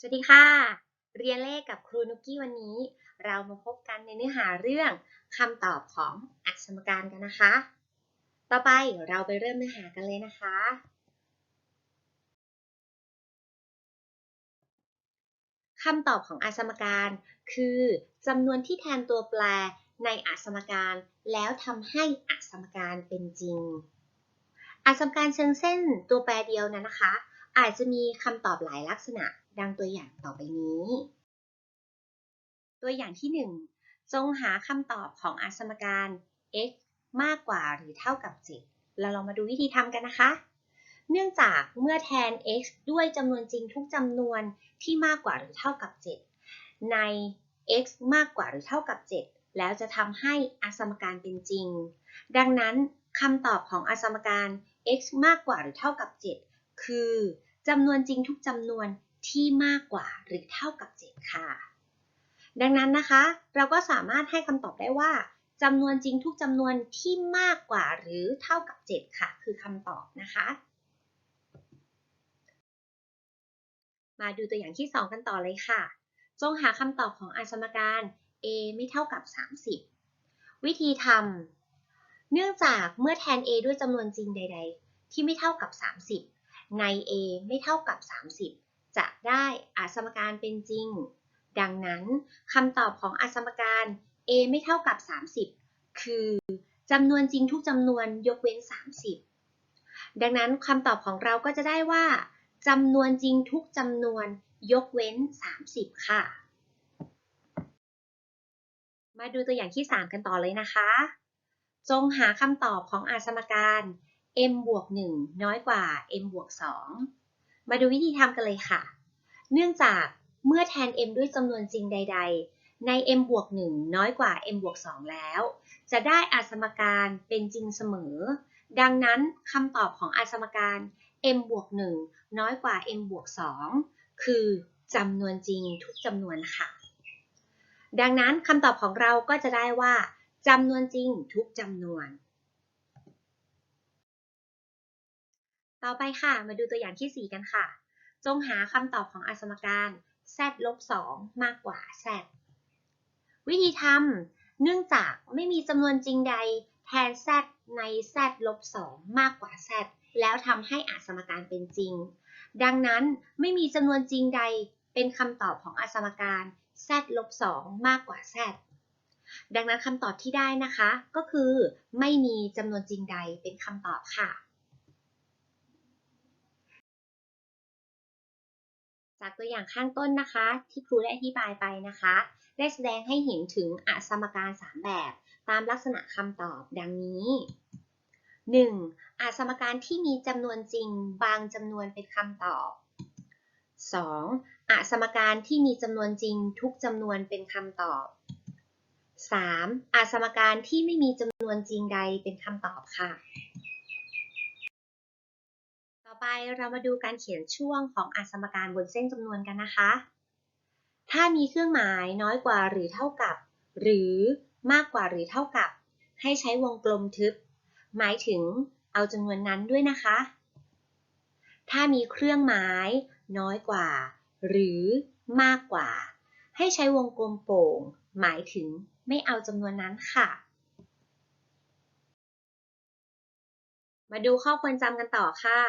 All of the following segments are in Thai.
สวัสดีค่ะ เรียนเลขกับครูนุกกี้วันนี้ เรามาพบกันในเนื้อหาเรื่องคำตอบของอักษรการกันนะคะ ต่อไปเราไปเริ่มเนื้อหากันเลยนะคะ คำตอบของอักษรการคือจำนวนที่แทนตัวแปรในอักษรการ แล้วทำให้อักษรการเป็นจริง อักษรการเชิงเส้นตัวแปรเดียวนั้นนะคะ อาจจะมีคำตอบหลายลักษณะ ดังตัวอย่างต่อไปนี้ ตัวอย่างที่ 1 จงหาคำตอบของอสมการ x มากกว่าหรือเท่ากับ 7 เราลองมาดูวิธีทำกันนะคะ เนื่องจากเมื่อแทน x ด้วยจำนวนจริงทุกจำนวนที่มากกว่าหรือเท่ากับ 7 ใน x มากกว่าหรือเท่ากับ 7 แล้วจะทำให้อสมการเป็นจริง ดังนั้นคำตอบของอสมการ x มากกว่าหรือเท่ากับ 7 คือจำนวนจริงทุกจำนวน ที่มากกว่าหรือเท่ากับ 7 ค่ะ ดังนั้นนะคะ เราก็สามารถให้คำตอบได้ว่าจำนวนจริงทุกจำนวนที่มากกว่าหรือเท่ากับ 7 ค่ะ คือคำตอบนะคะ มาดูตัวอย่างที่ 2 กันต่อเลยค่ะ จงหาคำตอบของอาสมการ a ไม่เท่ากับ 30 วิธีทำเนื่องจากเมื่อแทน a ด้วยจำนวนจริงใด ๆ ที่ไม่เท่ากับ 30 ใน a ไม่เท่ากับ 30 จะได้อาสมการเป็นจริง ดังนั้นคำตอบของอาสมการ a ไม่เท่ากับ 30 คือจำนวนจริงทุกจำนวนยกเว้น 30 ดังนั้นคำตอบของเราก็จะได้ว่าจำนวนจริงทุกจำนวนยกเว้น 30 ค่ะ มาดูตัวอย่างที่ 3 กันต่อเลยนะคะ จงหาคำตอบของอาสมการ m บวก1น้อยกว่า m บวก2 มาดูวิธีทำกันเลยค่ะ เนื่องจากเมื่อแทน m ด้วยจำนวนจริงใด ๆ ใน m บวก1น้อยกว่า m บวก2แล้ว จะได้อาสมการเป็นจริงเสมอ ดังนั้นคำตอบของอาสมการ m บวก1น้อยกว่า m บวก2คือจำนวนจริงทุกจำนวนค่ะ ดังนั้นคำตอบของเราก็จะได้ว่าจำนวนจริงทุกจำนวน ต่อไปค่ะ มาดูตัวอย่างที่ 4 กันค่ะ จงหาคำตอบของอสมการ z ลบ2มากกว่า z วิธีทำเนื่องจากไม่มีจำนวนจริงใดแทน z ใน z ลบ2มากกว่า z แล้วทำให้อสมการเป็นจริง ดังนั้นไม่มีจำนวนจริงใดเป็นคำตอบของอสมการ z ลบ2มากกว่า z ดังนั้นคำตอบที่ได้นะคะ ก็คือไม่มีจำนวนจริงใดเป็นคำตอบค่ะ จากตัวอย่างข้างต้นนะคะ ที่ครูได้อธิบายไปนะคะ ได้แสดงให้เห็นถึงอสมการ 3 แบบ ตามลักษณะคำตอบดังนี้ 1. อสมการที่มีจำนวนจริง บางจำนวนเป็นคำตอบ 2. อสมการที่มีจำนวนจริง ทุกจำนวนเป็นคำตอบ 3. อสมการที่ไม่มีจำนวนจริงใดเป็นคำตอบค่ะ ไปเรามาดูการเขียนช่วงของอสมการบนเส้นจำนวนกันนะคะ ถ้ามีเครื่องหมายน้อยกว่าหรือเท่ากับ หรือมากกว่าหรือเท่ากับ ให้ใช้วงกลมทึบ หมายถึงเอาจำนวนนั้นด้วยนะคะ ถ้ามีเครื่องหมายน้อยกว่า หรือมากกว่า ให้ใช้วงกลมโป่ง หมายถึงไม่เอาจำนวนนั้นค่ะมาดูข้อควรจำกันต่อค่ะ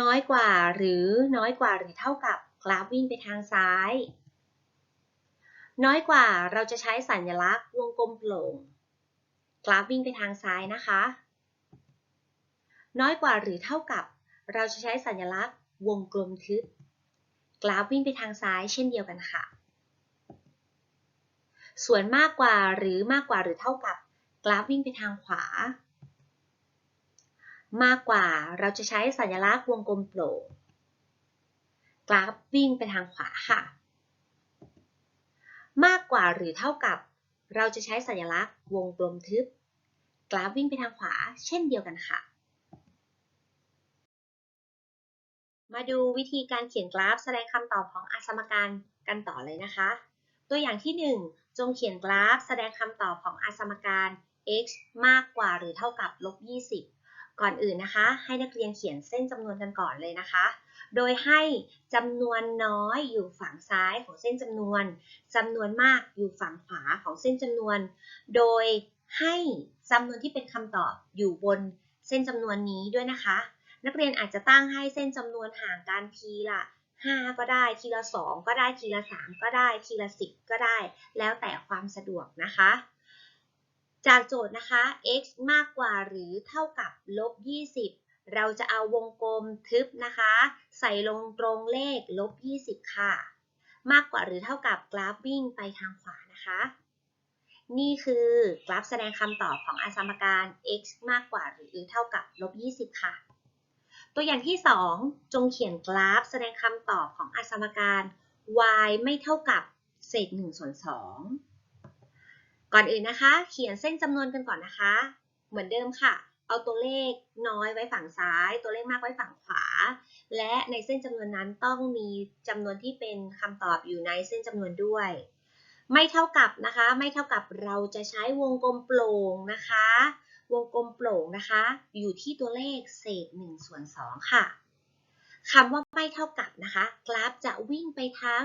น้อยกว่าหรือน้อยกว่าหรือเท่ากับกราฟวิ่งไปทางซ้าย น้อยกว่าเราจะใช้สัญลักษณ์วงกลมโปร่งกราฟวิ่งไปทางซ้ายนะคะ น้อยกว่าหรือเท่ากับ เราจะใช้สัญลักษณ์วงกลมทึบกราฟวิ่งไปทางซ้ายเช่นเดียวกันค่ะ ส่วนมากกว่าหรือมากกว่าหรือเท่ากับ กราฟวิ่งไปทางขวา มากกว่าเราจะใช้สัญลักษณ์วงกลมโปร่งกราฟวิ่งไปทางขวาค่ะ มากกว่าหรือเท่ากับ เราจะใช้สัญลักษณ์วงกลมทึบ กราฟวิ่งไปทางขวา เช่นเดียวกันค่ะ มาดูวิธีการเขียนกราฟแสดงคำตอบของอาสมการกันต่อเลยนะคะ ตัวอย่างที่ 1 จงเขียนกราฟแสดงคำตอบของอาสมการ x มากกว่าหรือเท่ากับลบ20 ก่อนอื่นนะคะ ให้นักเรียนเขียนเส้นจำนวนกันก่อนเลยนะคะ โดยให้จำนวนน้อยอยู่ฝั่งซ้ายของเส้นจำนวนจำนวนมากอยู่ฝั่งขวาของเส้นจำนวน โดยให้จำนวนที่เป็นคำตอบอยู่บนเส้นจำนวนนี้ด้วยนะคะ นักเรียนอาจจะตั้งให้เส้นจำนวนห่างกันทีละ5 ก็ได้ทีละ 2 ก็ได้ทีละ 3 ก็ได้ทีละ 10 ก็ได้ แล้วแต่ความสะดวกนะคะ จากโจทย์นะคะ x มากกว่าหรือเท่ากับลบ 20 เราจะเอาวงกลมทึบนะคะ ใส่ลงตรงเลขลบ 20 ค่ะ มากกว่าหรือเท่ากับกราฟวิ่งไปทางขวานะคะ นี่คือกราฟแสดงคำตอบของอสมการ x มากกว่าหรือเท่ากับลบ 20 ค่ะ ตัวอย่างที่ 2 จงเขียนกราฟแสดงคำตอบของอสมการ y ไม่เท่ากับเศษ1ส่วน2 ก่อนอื่นนะคะ เขียนเส้นจำนวนกันก่อนนะคะ เหมือนเดิมค่ะ เอาตัวเลขน้อยไว้ฝั่งซ้าย ตัวเลขมากไว้ฝั่งขวา และในเส้นจำนวนนั้นต้องมีจำนวนที่เป็นคำตอบอยู่ในเส้นจำนวนด้วย ไม่เท่ากับนะคะ ไม่เท่ากับเราจะใช้วงกลมโปร่งนะคะ วงกลมโปร่งนะคะ อยู่ที่ตัวเลขเศษ1ส่วน2ค่ะคำว่าไม่เท่ากับนะคะ กราฟจะวิ่งไปทั้ง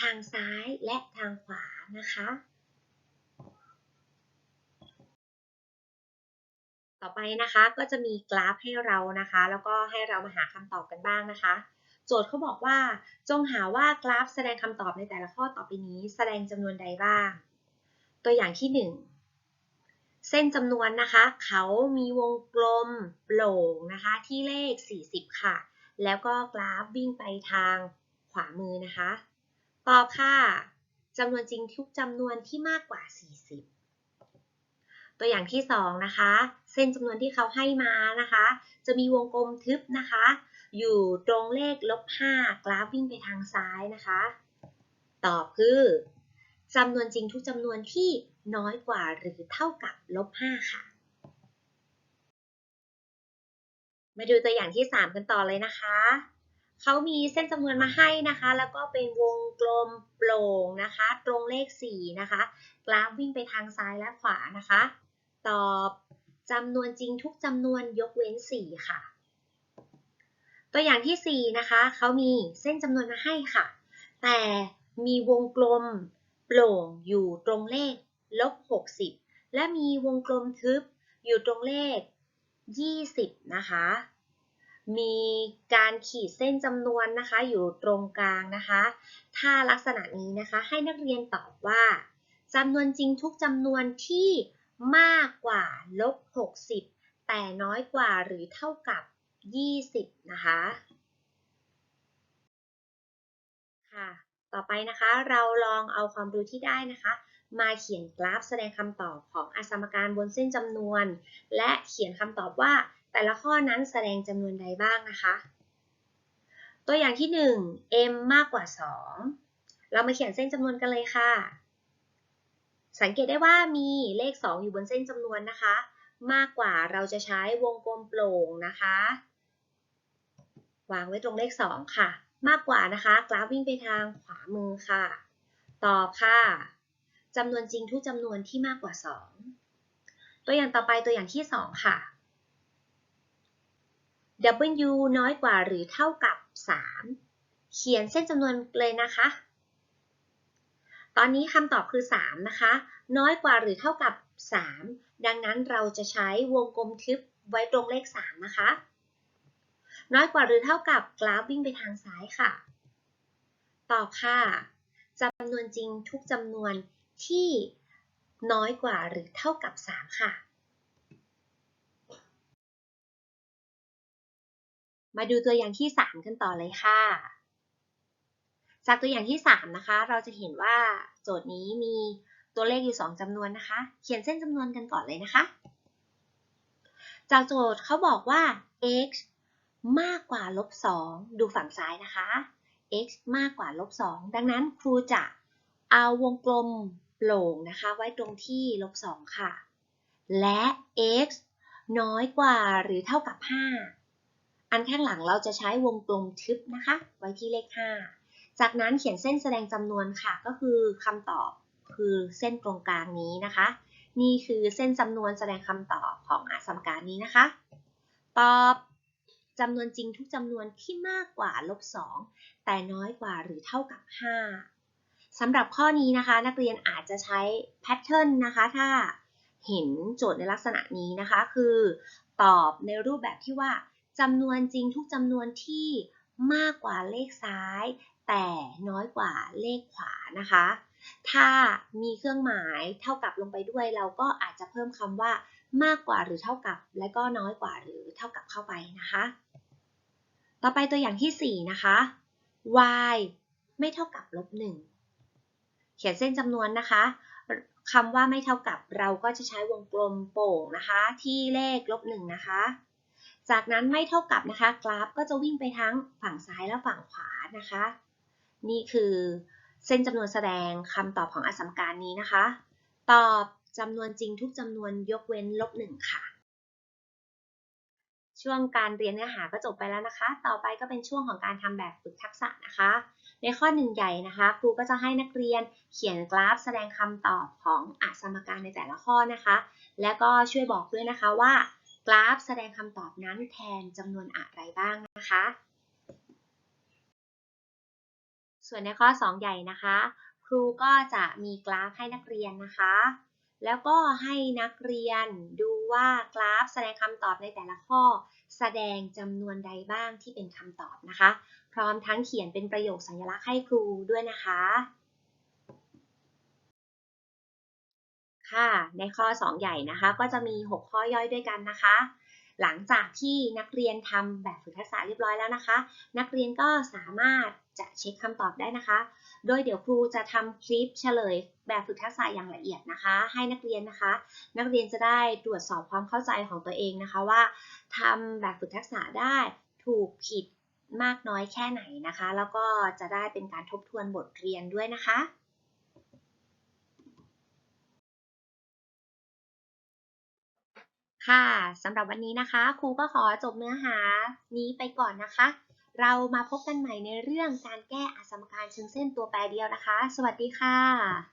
ทางซ้ายและทางขวานะคะ ต่อไปนะคะก็จะมีกราฟให้เรานะคะ แล้วก็ให้เรามาหาคำตอบกันบ้างนะคะ โจทย์เขาบอกว่า จงหาว่ากราฟแสดงคำตอบในแต่ละข้อต่อไปนี้ แสดงจำนวนใดบ้าง ตัวอย่างที่ 1เส้นจำนวนนะคะ เขามีวงกลมโปร่งนะคะที่เลข 40 ค่ะ แล้วก็กราฟวิ่งไปทางขวามือนะคะ ตอบค่ะจำนวนจริงทุกจำนวนที่มากกว่า 40 ตัวอย่างที่ 2 นะคะ เส้นจำนวนที่เขาให้มานะคะ จะมีวงกลมทึบนะคะ อยู่ตรงเลขลบ5กราฟวิ่งไปทางซ้ายนะคะ ตอบคือจำนวนจริงทุกจำนวนที่น้อยกว่าหรือเท่ากับลบ5ค่ะ มาดูตัวอย่างที่ 3 กันต่อเลยนะคะเขามีเส้นจำนวนมาให้นะคะ แล้วก็เป็นวงกลมโปร่งนะคะ ตรงเลข 4 นะคะ กราฟวิ่งไปทางซ้ายและขวานะคะ ตอบ จำนวนจริงทุกจำนวนยกเว้น 4 ค่ะ ตัวอย่างที่ 4 นะคะ เขามีเส้นจำนวนมาให้ค่ะ แต่มีวงกลมโปร่งอยู่ตรงเลขลบ 60 และมีวงกลมทึบอยู่ตรงเลข 20 นะคะ มีการขีดเส้นจำนวนนะคะ อยู่ตรงกลางนะคะ ถ้าลักษณะนี้นะคะให้นักเรียนตอบว่าจำนวนจริงทุกจำนวนที่ มากกว่าลบ 60 แต่น้อยกว่าหรือเท่ากับ 20 นะคะ ค่ะ ต่อไปนะคะ เราลองเอาความรู้ที่ได้นะคะ มาเขียนกราฟแสดงคำตอบของอสมการบนเส้นจำนวน และเขียนคำตอบว่าแต่ละข้อนั้นแสดงจำนวนใดบ้างนะคะ ตัวอย่างที่ 1 m มากกว่า 2 เรามาเขียนเส้นจำนวนกันเลยค่ะ สังเกตได้ว่ามีเลข 2 อยู่บนเส้นจำนวนนะคะ มากกว่าเราจะใช้วงกลมโปร่งนะคะ วางไว้ตรงเลข 2 ค่ะ มากกว่านะคะ กราฟวิ่งไปทางขวามือค่ะ ตอบค่ะจำนวนจริงทุกจำนวนที่มากกว่า 2 ตัวอย่างต่อไปตัวอย่างที่ 2 ค่ะ W น้อยกว่าหรือเท่ากับ 3 เขียนเส้นจำนวนเลยนะคะ ตอนนี้คำตอบคือ 3 นะคะ น้อยกว่าหรือเท่ากับ 3 ดังนั้นเราจะใช้วงกลมทึบไว้ตรงเลข 3 นะคะ น้อยกว่าหรือเท่ากับกราฟวิ่งไปทางซ้ายค่ะ ตอบค่ะจำนวนจริงทุกจำนวนที่น้อยกว่าหรือเท่ากับ 3 ค่ะ มาดูตัวอย่างที่ 3 กันต่อเลยค่ะ จากตัวอย่างที่ 3 นะคะ เราจะเห็นว่าโจทย์นี้มีตัวเลขอยู่ 2จำนวนนะคะ เขียนเส้นจำนวนกันก่อนเลยนะคะ จากโจทย์เขาบอกว่า x มากกว่าลบ2ดูฝั่งซ้ายนะคะ x มากกว่าลบ2ดังนั้นครูจะเอาวงกลมโปร่งนะคะ ไว้ตรงที่ลบ2ค่ะ และ x น้อยกว่าหรือเท่ากับ 5 อันข้างหลังเราจะใช้วงกลมทึบนะคะ ไว้ที่เลข 5 จากนั้นเขียนเส้นแสดงจำนวนค่ะ ก็คือคำตอบคือเส้นตรงกลางนี้นะคะ นี่คือเส้นจำนวนแสดงคำตอบของอสมการนี้นะคะ ตอบจำนวนจริงทุกจำนวนที่มากกว่าลบ2แต่น้อยกว่าหรือเท่ากับ 5สำหรับข้อนี้นะคะ นักเรียนอาจจะใช้แพทเทิร์นนะคะ ถ้าเห็นโจทย์ในลักษณะนี้นะคะ คือตอบในรูปแบบที่ว่าจำนวนจริงทุกจำนวนที่มากกว่าเลขซ้าย แต่น้อยกว่าเลขขวานะคะ ถ้ามีเครื่องหมายเท่ากับลงไปด้วย เราก็อาจจะเพิ่มคำว่ามากกว่าหรือเท่ากับ และก็น้อยกว่าหรือเท่ากับเข้าไปนะคะ ต่อไปตัวอย่างที่ 4 นะคะ y ไม่เท่ากับลบ1เขียนเส้นจำนวนนะคะคำว่าไม่เท่ากับเราก็จะใช้วงกลมโป่งนะคะ ที่เลขลบ1นะคะ จากนั้นไม่เท่ากับนะคะ กราฟก็จะวิ่งไปทั้งฝั่งซ้ายและฝั่งขวานะคะ นี่คือเส้นจำนวนแสดงคำตอบของอสมการนี้นะคะ ตอบจำนวนจริงทุกจำนวนยกเว้นลบหนึ่งค่ะ ช่วงการเรียนเนื้อหาก็จบไปแล้วนะคะ ต่อไปก็เป็นช่วงของการทำแบบฝึกทักษะนะคะ ในข้อหนึ่งใหญ่นะคะ ครูก็จะให้นักเรียนเขียนกราฟแสดงคำตอบของอสมการในแต่ละข้อนะคะ และก็ช่วยบอกด้วยนะคะว่ากราฟแสดงคำตอบนั้นแทนจำนวนอะไรบ้างนะคะ ส่วนในข้อ 2 ใหญ่นะคะ ครูก็จะมีกราฟให้นักเรียนนะคะ แล้วก็ให้นักเรียนดูว่ากราฟแสดงคำตอบในแต่ละข้อ แสดงจำนวนใดบ้างที่เป็นคำตอบนะคะ พร้อมทั้งเขียนเป็นประโยคสัญลักษณ์ให้ครูด้วยนะคะค่ะในข้อ 2 ใหญ่นะคะ ก็จะมี 6 ข้อย่อยด้วยกันนะคะ หลังจากที่นักเรียนทำแบบฝึกทักษะเรียบร้อยแล้วนะคะ นักเรียนก็สามารถจะเช็คคำตอบได้นะคะ โดยเดี๋ยวครูจะทำคลิปเฉลย แบบฝึกทักษะอย่างละเอียดนะคะ ให้นักเรียนนะคะ นักเรียนจะได้ตรวจสอบความเข้าใจของตัวเองนะคะว่าทำแบบฝึกทักษะได้ถูกผิดมากน้อยแค่ไหนนะคะ แล้วก็จะได้เป็นการทบทวนบทเรียนด้วยนะคะ ค่ะสำหรับวันนี้นะคะ ครูก็ขอจบเนื้อหานี้ไปก่อนนะคะ เรามาพบกันใหม่ในเรื่องการแก้อสมการเชิงเส้นตัวแปรเดียวนะคะ สวัสดีค่ะ